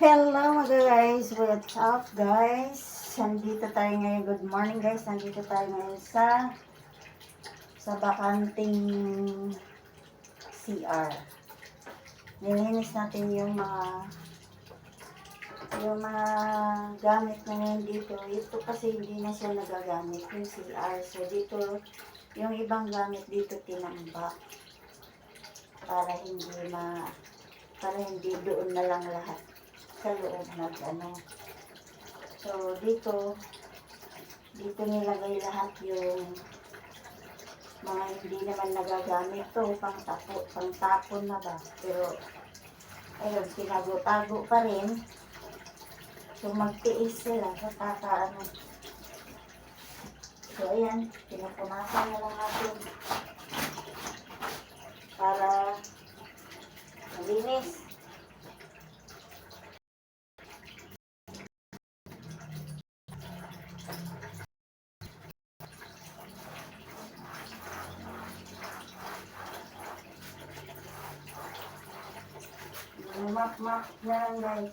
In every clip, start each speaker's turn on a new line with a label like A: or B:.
A: Hello mga guys! What's up guys? Nandito tayo ngayon. Good morning guys. Nandito tayo ngayon sa sa bakanting CR. Nilinis natin yung mga yung mga gamit na ngayon dito. Ito kasi hindi na siya nagagamit yung CR. So dito yung ibang gamit dito tinambak para hindi ma para hindi doon na lang lahat sa loob nag ano. So dito dito nilagay lahat yung mga hindi naman nagagamit to pang tapo, pang tapon na ba? Pero ayun tinago-tago pa rin. So magtiis sila sa kakaano so ayan pinupunasan na lang natin. Para malinis Map-map na lang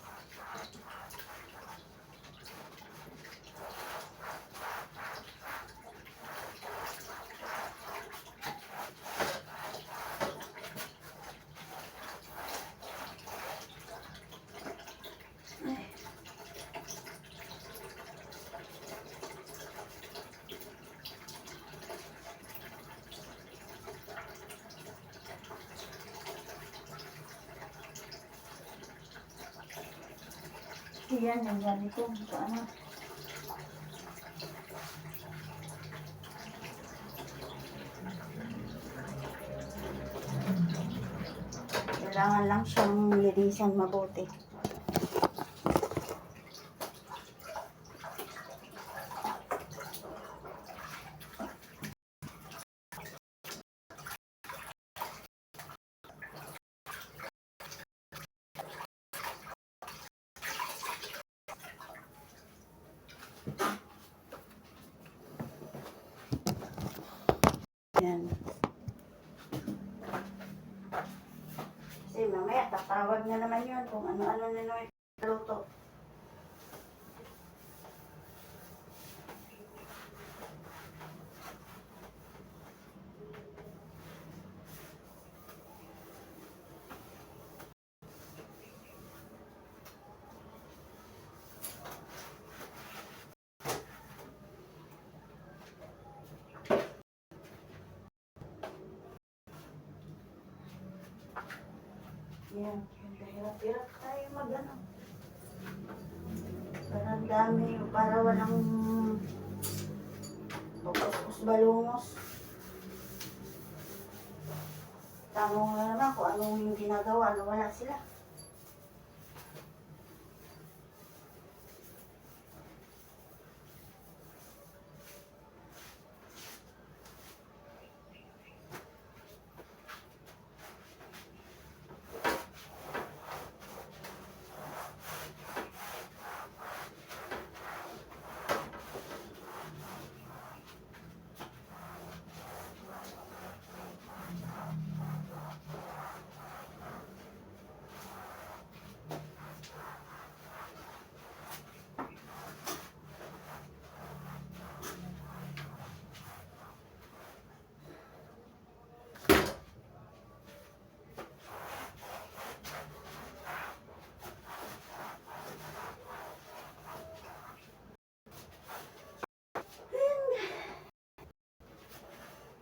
A: Yan, ang ganito. Paano? Kailangan lang siyang linisan mabuti. Yan. Kasi mamaya tatawag na naman yun kung ano-ano na naman luto. Yan. Hirap-hirap tayo mag ano. Parang dami. Para walang pupus balungos. Tanong na naman kung anong yung ginagawa. Ano wala sila.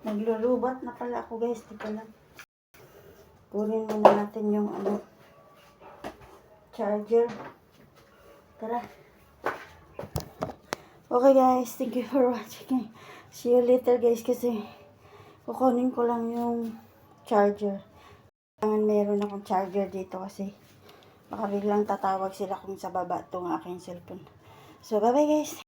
A: Naglulubat na pala ako guys. Di pala. Kunin muna natin yung ano, charger. Tara. Okay guys, thank you for watching. See you later guys kasi kukunin ko lang yung charger. Kailangan meron akong charger dito kasi baka biglang tatawag sila kung sa baba itong aking cellphone. So bye bye guys.